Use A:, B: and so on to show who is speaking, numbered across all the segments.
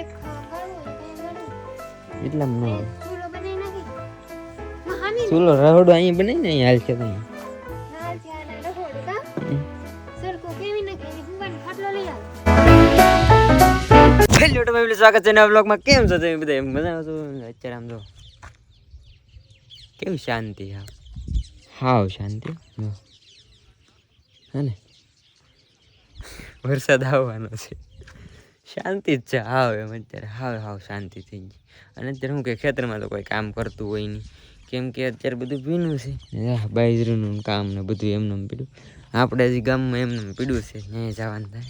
A: એક
B: એટલા ન
A: ચૂલો બનાવી નાખી.
B: ચૂલો રહોડો અહીં બનાવી ને હાલ છે તો અહીં.
A: હાલ છે આના રખોડું કા?
B: હમ.
A: સરખું કેવી નાખી એની ભૂંગાનો ખાટલો લઈ આવ.
B: હેલો તો ફેમિલી સ્વાગત છે નવા બ્લોગમાં કેમ છો તમે બધા? મજા છો? અત્યારે આમ જો કેવી શાંતિ હાવ હાવ શાંતિ. હે ને? વરસાદ આવવાનો છે. શાંતિ જ છે. હાવ એમ અત્યારે હાવ હાવ શાંતિ થઈ ગઈ. અને અત્યારે હું કે ખેતરમાં તો કોઈ કામ કરતું હોય નહીં. કેમ કે અત્યારે બધું ભીનું છે. બાજરીનું કામ ને બધું એમને પીડું. આપણે હજી ગામમાં એમને પીડું છે. ત્યાં જવાનું થાય.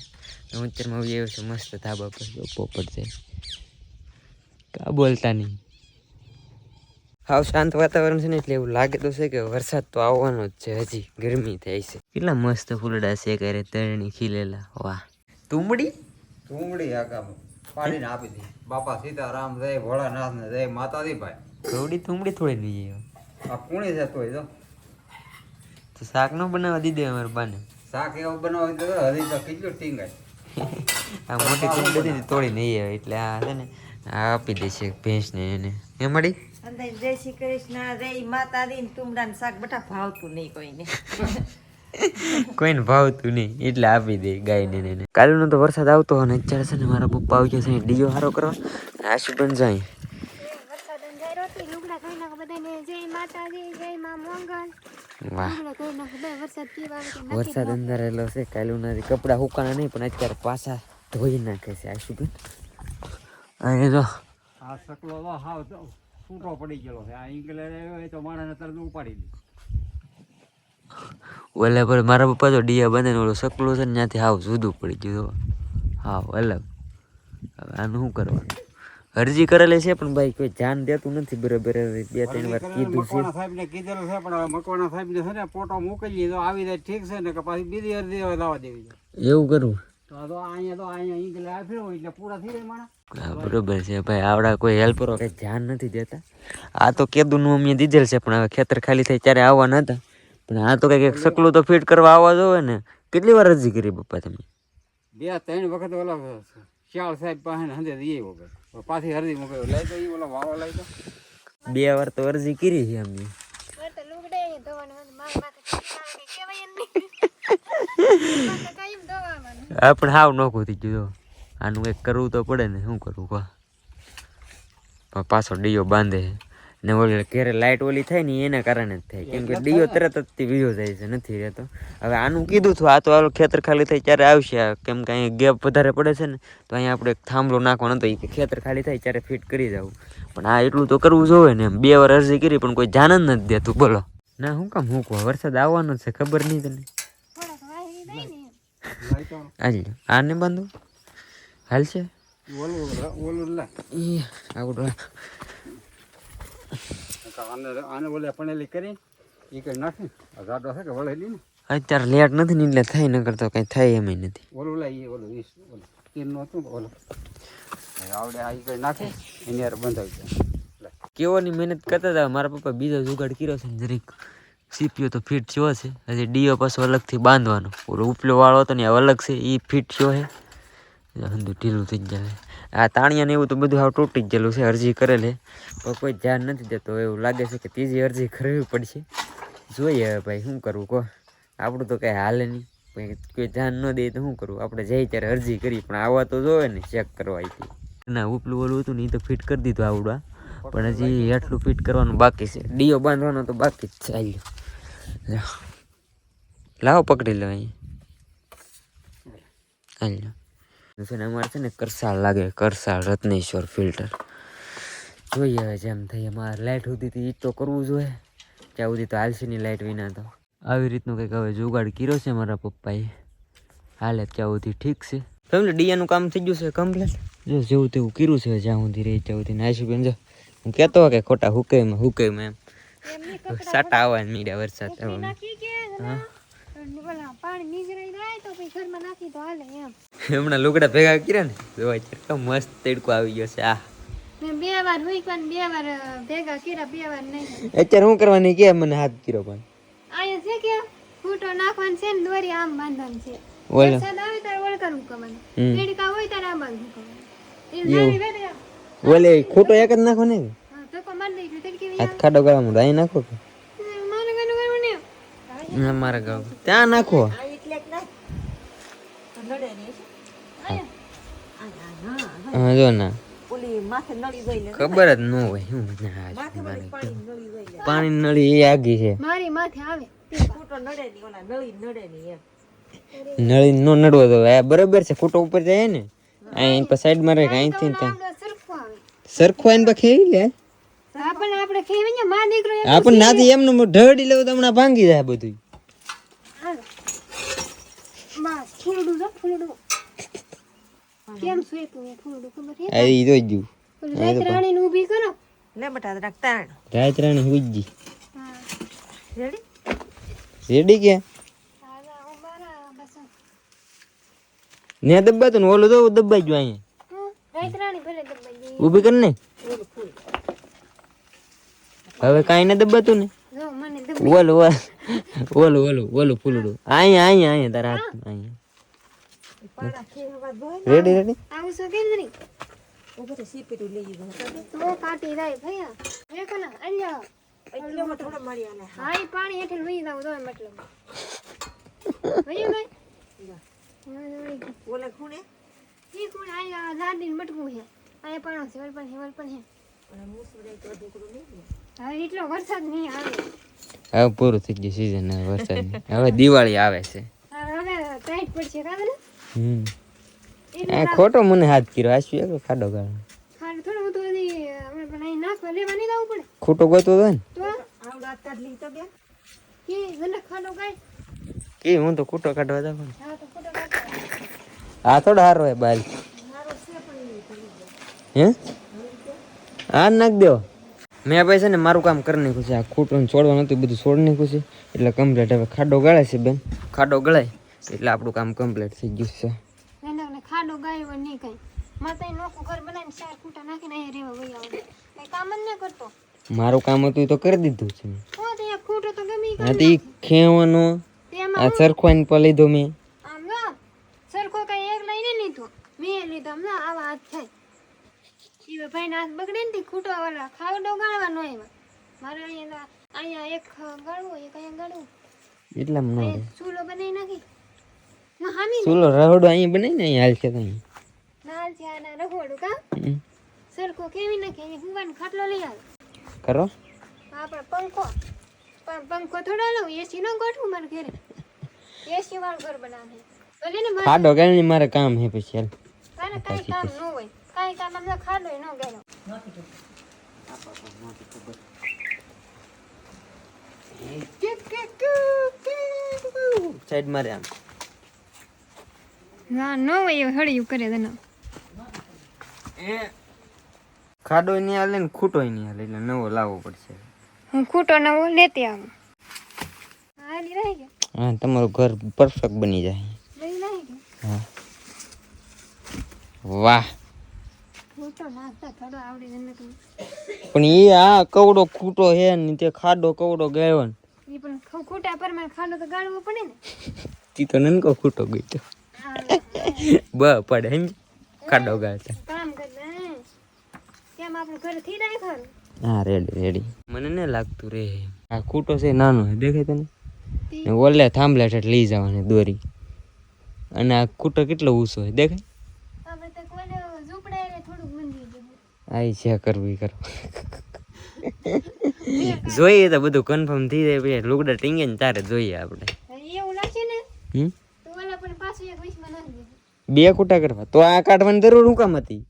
B: હું અત્યારમાં આવી આવ્યો છું, મસ્ત ધાબા પર પોપટ છે. કા બોલતા નહીં. હાવ શાંત વાતાવરણ છે ને એટલે એવું લાગે તો છે કે વરસાદ તો આવવાનો જ છે હજી. ગરમી થાય છે. કેટલા મસ્ત ફૂલડા છે કરે તરણી ખીલેલા. વાહ. તુમડી
C: તુમડી આખા પાડીને આપી દી. બાપા સીતારામ જય ભોળાનાથ ને જય માતાજી ભાઈ
B: થોડી તુમડી થોડી નહીં આવે
C: આ કુણી છે તોય તો
B: તો શાક નો બનાવવા દીધે અમારે બાને?
C: શાક એવું બનાવવા તો હજી તો કેટલું ટીંગાય
B: આ મોટી તુમડી હતી તોડી નહીં આવે એટલે આ છે ને આપી દેશે ભેંસને એને. એ મળી?
D: જય શ્રી કૃષ્ણ જય માતાજી ને તુમડા શાક બટા ભાવતું નહીં કોઈને.
B: કોઈને ભાવતું નહીં, એટલે આપી દે ગાયને ને. કાલનો તો વરસાદ આવતો અને અત્યારે છે ને મારા પપ્પા આવી ગયા છે ડીજો હારો કરવા પણ જાય
A: વરસાદ અંદર રહેલો છે ધોઈ નાખો બધાને જય. માતાજી જય માં મંગલ
B: વાહ.
A: લુગડા ધોઈ નાખો બધા વરસાદ પીવા આવે કે નથી
B: કપડાં હુકાણા નહીં, પણ અત્યારે પાછા ધોઈ નાખે છે આશુબેન. અહીં તો
C: આ સકલો હાવ છૂટો પડી ગયેલો છે. આ ઇંગ્લેન્ડ આવ્યો તો માણસને તરત ઉપાડી દે
B: ઓલે પર મારા પપ્પા તો ડીયા બંને ને ઓલું સકલું છે ને ત્યાંથી હાવ જુદું પડી ગયું. હાવ અલગ હવે આનું શું કરવાનું? અરજી કરેલી છે પણ ભાઈ કોઈ ધ્યાન દેતું નથી બરાબર. બે ત્રણ વાર કીધું છે.
C: મકવાણા સાહેબ ને કીધેલું છે પણ મકવાણા છે ને ફોટો મોકલીએ તો આવી જાય ઠીક છે ને કે પાછી બીજી અરજી લાવવા દેવી
B: એવું કરવું
C: તો તો અહીંયા તો અહીંયા ઇંગ્લેન્ડ આપ્યો એટલે પૂરા થઈ જાય માણસ
B: બરોબર છે ભાઈ આવડા કોઈ હેલ્પરો કઈ ધ્યાન નથી દેતા. આ તો કેદુનું અમે દીધેલ છે પણ હવે ખેતર ખાલી થાય ત્યારે આવવા નતા પણ આ તો કંઈક સકલું તો ફિટ કરવા આવવા જોવે ને. કેટલી વાર અરજી કરી પપ્પા તમે?
C: બે ત્રણ વખત ઓલા શ્યાળ સાહેબ પાસે હંદે એ વખત પાછી અરજી મૂકે લઈ તો ઓલા વાવા લઈ તો
B: બે વાર તો અરજી કરી છે અમે. આ પણ હાવ નોખું થઈ ગયું આનું કંઈક કરવું તો પડે ને. શું કરવું પાછો ડીયો બાંધે. ને ઓલી ઘેરે લાઇટ ઓલી થાય ને એના કારણે જ થાય. કેમ કે ડીઓ તરત જ તે વીયો જાય છે નથી રહેતો. હવે આનું કીધું છું આ તો આ ખેતર ખાલી થાય ત્યારે આવશે. કેમ કે અહીંયા ગેપ વધારે પડે છે ને તો અહીંયા આપણે એક થાંભલો નાખવાનો હતો એ કે ખેતર ખાલી થાય ત્યારે ફિટ કરી જવું પણ આ એટલું તો કરવું જોઈએ ને એમ. બે વાર અરજી કરી પણ કોઈ જાન જ નથી દેતું બોલો. ના શું કામ હું કહું? વરસાદ આવવાનો જ છે ખબર નહીં તને. હાલ આને બાંધો? હાલ છે
C: ઓલું ઓલું લે
B: ઈ આવડો
C: આને આને ઓલે પણેલી કરી એ કઈ નાખી? જાડો છે કે વળેલી ને?
B: અત્યારે લેટ નથી એટલે થાય ન કરતો કઈ થાય એમ નથી.
C: ઓલું લે એ ઓલું વીસ ઓલું તીરનું હતું ઓલું. આવડે આ કઈ નાખી એની યાર બંધાવી જાય.
B: કેવોની મહેનત કરતા હતા મારા પપ્પા બીજો જુગાડ કર્યો છે જરીક. સીપીઓ તો ફિટ થયો છે હજી ડીઓ પાછો અલગથી બાંધવાનો. ઉપલો વાળો હતો ને અલગ છે એ ફિટ થયો છે. હંધું ઢીલું થઈ જાય આ તાણિયા ને એવું તો બધું હાવ તૂટી જ ગયેલું છે, અરજી કરેલી. પણ કોઈ ધ્યાન નથી દેતો, એવું લાગે છે કે ત્રીજી અરજી કરવી પડશે. જોઈએ હવે ભાઈ, શું કરવું કહો? આપણું તો કાંઈ હાલે નહીં. કોઈ ધ્યાન ન દે તો શું કરવું? આપણે જઈએ ત્યારે અરજી કરી, પણ આવવા તો જોવે ને ચેક કરવા આવી ના, ઉપલું ઓલું હતું ને એ તો ફિટ કરી દીધું આવડા પણ હજી એટલું ફિટ કરવાનું બાકી છે. ડીઓ બાંધવાનો તો બાકી જ છે, હાલ્યો. લ્યો. લાવો પકડી લો અહીં. હાલ્યો. છે ને અમારે છે ને કરસાળ લાગે કરસાળ રત્નેશ્વર ફિલ્ટર. જોઈએ હવે જેમ થઈ અમારે લાઇટ સુધી હતી તો કરવું જોઈએ. ત્યાં સુધી તો આલસીની લાઇટ વિના તો. આવી રીતનું કંઈક હવે જુગાડ કર્યો છે મારા પપ્પાએ. હાલે ત્યાં સુધી ઠીક છે. સમજો ડીયાનું કામ થઈ ગયું છે કમ્પ્લીટ જો જેવું તેવું કર્યું છે જ્યાં સુધી રહી ત્યાં સુધી નાસી બેન જો. હું કહેતો કે ખોટા હુકેમાં હુકેમાં એમ. સાટા આવવા મીડિયા વરસાદ હા? હમણાં લુગડા ભેગા કર્યા ને જોવા કેટલો મસ્ત તડકો આવી ગયો છે આ
A: બે વાર બે વાર ભેગા કર્યા બે વાર નહીં.
B: અત્યારે હું કરવાની કે મને હાથ કર્યો પણ?
A: અહીંયા છે કે ફૂટો નાખવાનું છે ને દોરી આમ બાંધવાનું છે. વરસાદ આવે ત્યારે ઓળકાનું કરવાનું.
B: હમ.
A: તડકા હોય ત્યારે આમ આમ.
B: ઓલે ખોટો એક જ નાખો ને? હાથ ખાડો ગાળામાં અહીં નાખો કે
A: આવે? મારે કાંઈ કરવું નહીં.
B: ના, મારા ગાળ ત્યાં નાખો
D: આ એટલે જ નાખ. તો નડે નહીં.
A: આયા.
D: આ, આ, હા.
B: હા જો ના ખબર જ ન હોય શું ના,
D: માથે વળી પાણી નળી
B: એ આગી છે
A: મારી માથે આવે
D: ખોટો નડે નહીં ઓલા નળી
B: નો નડવો તો આ બરાબર છે ખોટો ઉપર જાય ને અહીં પર સાઈડમાં રહે અહીંથી
A: સરખો
B: ત્યાં
A: પછી સરખું આવે
B: સરખું આઈને લે
A: આપણે ખેવી ને માં દીકરો એમ
B: આપણને નાથી એમનું ઢળી લેવું તમને હમણાં ભાંગી જાય બધું.
A: બસ ફૂલડું જો ફૂલડું. કેમ સુઈ તું ફૂલડું ખબર છે?
B: આ ઈ જોઈ ગયું
A: રાત રાણીને ઊભી કરો.
D: લે બટા તાણ.
B: રાત રાણી હુઈ ગઈ.
D: રેડી?
B: રેડી કે?
A: હા હું
B: ને દબ્બા ને ઓલું તો દબાઈ ગયું અહીંયા.
A: રાત રાણી ભલે દબાઈ ગઈ
B: ઊભી કર ને. હવે કાંઈ ન દબાતું ને?
A: જો મને દબાઈ
B: ઓલું ઓલું ઓલું ઓલું ઓલું ફૂલડું. અહીંયા અહીંયા અહીંયા તારા હાથ અહીંયા.
D: પાડા ખેવા ધોઈ
B: રેડી રેડી
A: આવું છો કેમ નહીં?
D: ઊભો તો સીપીટું લઈ જવું
A: તો કાટી જાય ભૈયા. હે કોના? અલ્યા
D: એટલે માં થોડા મારી આલે.
A: હા ઈ પાણી હેઠળ વહી જાવ તો મતલબ વહી ભાઈ.
D: ઓલે ખૂણે?
A: ઈ કોણ આયા દાદી ને મટકું છે. આયા પાણો છે વલપણ છે વલપણ છે.
D: અને મૂસુડે તો ઢોકળું નહીં
A: હવે એટલો વરસાદ નહીં આવે.
B: હવે પૂરું થઈ ગયું સીઝન વરસાદ હવે દિવાળી આવે છે.
A: હવે ટાઈટ પડશે કાં
B: હમ. આ ખોટો મને હાથ કર્યો આશી એક ખાડો ગાળો?
A: ખાલી થોડું બધું હજી આપણે પણ અહીં નાખવા લેવા નહીં જવું પડે.
B: ખોટો ગોતો હતો ને?
A: તો? કે મને ખાડો કાંઈ
B: કે હું તો ખોટો કાઢવા જાવ
A: હા તો ખોટો કાઢો.
B: આ થોડો હારો હોય બાલ. હે? આ નાખ દો. મેં ભાઈ છે ને મારું કામ કરી નાખ્યું છે. આ ખૂટું છોડવા નથી બધું છોડ નાખ્યું છે. એટલે કમ્પ્લીટ હવે ખાડો ગળે છે બેન. ખાડો ગળાય? એટલે આપણું કામ કમ્પ્લીટ થઈ ગયું છે.
A: ખાડો ગાયો નહીં કાંઈ. માતા નોખું ઘર બનાવીને ચાર ખૂટા નાખીને અહીંયા રહેવા વહી આવે કામ જ ન કરતો.
B: મારું કામ હતું એ તો કરી દીધું છે મેં.
A: ખૂટો તો ગમે
B: હા તો ખેવાનો મેં.
A: આમ ના સરખો કઈ એક લઈને લીધો મેં લીધો આ વાત આવા હાથ થાય. ઈ ભાઈ નાથ બગડે ને તે ખૂટો વાળા ખાવડો ગાળવાનો એમાં. મારે અહીંયા અહીંયા એક ગાળવું એક અહીંયા ગાળવું.
B: એટલામાં
A: મને ચૂલો બનાવી નાખી. હું હામી
B: ચૂલો રહોડો અહીં બનાવીને અહીં હાલ છે તો
A: હાલ છે આના રખોડું કા. સરખો કેવી નાખે અહીં હુવાન ખાટલો લઈ આવે.
B: કરો
A: આપણે પંખો. પણ પંખો થોડો લઉં એસી નો ગોઠવું મારે ઘરે? એસી વાળું ઘર બનાવે. ભલે ને મારે
B: ખાડો ગાળીને મારે કામ હે પછી
A: તારે કાંઈ કામ ન હોય. કાંઈ કામ અમને ખાડો ન ગયો
B: સાઈડ મારે આમ.
A: ના ન એવું હળિયું કરે તને.
B: ખાડો નહીં હાલે ને ખૂટો નહીં હાલે એટલે નવો લાવવો પડશે.
A: હું ખૂટો નવો લેતી આવું. હાલી રહી ગયો.
B: હા તમારું ઘર પરફેક્ટ બની જાય. હા. વાહ
A: ખૂટો નાખતા થોડો આવડી જને તું
B: પણ એ આ કવડો ખૂટો હે ને તે ખાડો કવડો ગયો ને.
A: એ પણ ખૂટા પર મારે ખાડો તો ગાળવો પડે ને.
B: તી તો નનકો ખૂટો ગયો બ પડે સમજ ખાડો ગાળતા
A: કામ કરતા કેમ આપણે ઘરે થી રાખ્યો
B: હા રેડી રેડી મને ને લાગતું રે. આ ખૂટો છે નાનો. દેખાય તને? ને ઓલે થાંભલે ઠેઠ લઈ જવાની દોરી. અને આ ખૂટો કેટલો ઊંચો છે દેખાય
A: આપણે તો કોઈને ઝૂંપડાય થોડુંક મંદી ગયું
B: આઈ છે કરવું કરો. જોઈએ તો બધું કન્ફર્મ થઈ જાય પછી લુગડા ટીંગે ને તારે જોઈએ આપણે.
A: એવું લાગશે ને
B: હમ?
A: તો ઓલા પણ પાછું એક વીસમાં નાખી દે.
B: બે કુટા કરવા. તો આ કાઢવાની જરૂર હું કામ હતી?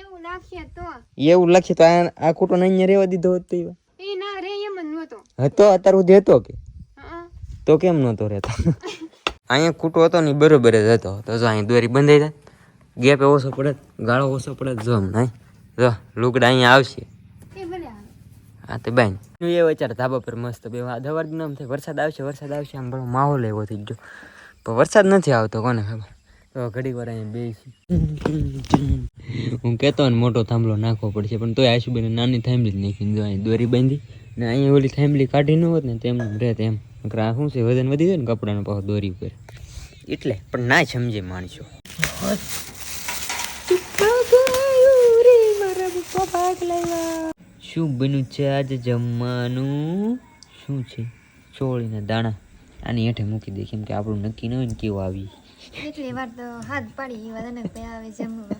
A: એવું લખીએ તો.
B: એવું લખી તો આ આ કુટો ને અહીંયા રહેવા દીધો હોત હતો અત્યાર સુધી હતો કે? તો કેમ નહોતો રહેતો? અહીંયા ખૂટો હતો ને બરોબર જ હતો. તો જો અહીં દોરી બંધાઈ જાય. ગેપ ઓછો પડે ગાળો ઓછો પડે જો નહીં જો લુગડા અહીંયા આવશે. હા તે બેન. એ વિચાર ધાબા પર મસ્ત બે દવાર નામ થાય. વરસાદ આવશે વરસાદ આવશે આમ બળો માહોલ એવો થઈ ગયો. પણ વરસાદ નથી આવતો કોને ખબર? તો ઘડીક વાર અહીંયા બેસી. હું કહેતો ને મોટો થાંભલો નાખવો પડશે પણ તોય આશુબેને નાની થાંભલી જ નાખી જો અહીં દોરી બાંધી ને અહીંયા ઓલી થાંભલી કાઢી ન હોત ને તેમ રહે તેમ. આ શું છે વજન વધી જાય ને કપડાનો પાછો દોરી ઉપર. એટલે પણ ના સમજે માણસો. શું બન્યું છે આજે જમવાનું? શું છે? ચોળીના દાણા. આની હેઠે મૂકી દે કેમ કે આપણું નક્કી ન હોય ને કેવું આવી.
A: એટલી વાર તો હાથ પાડી વાત ભાઈ આવે જમવા.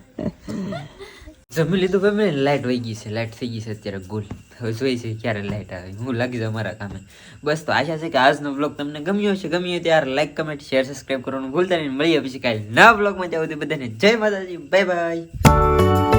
B: જમી લીધું ફેમિલી લાઇટ વહી ગઈ છે લાઇટ થઈ ગઈ છે અત્યારે ગોલ. હવે જોઈ છે ક્યારે લાઇટ આવે. હું લાગી જાઉં મારા કામે. બસ તો આશા છે કે આજનો બ્લોગ તમને ગમ્યો હશે. ગમ્યો ત્યારે લાઇક કમેન્ટ શેર સબસ્ક્રાઈબ કરવાનું ભૂલતા નહીં. મળીએ પછી કાલે નવા બ્લોગમાં જાવ બધાને જય માતાજી. Bye bye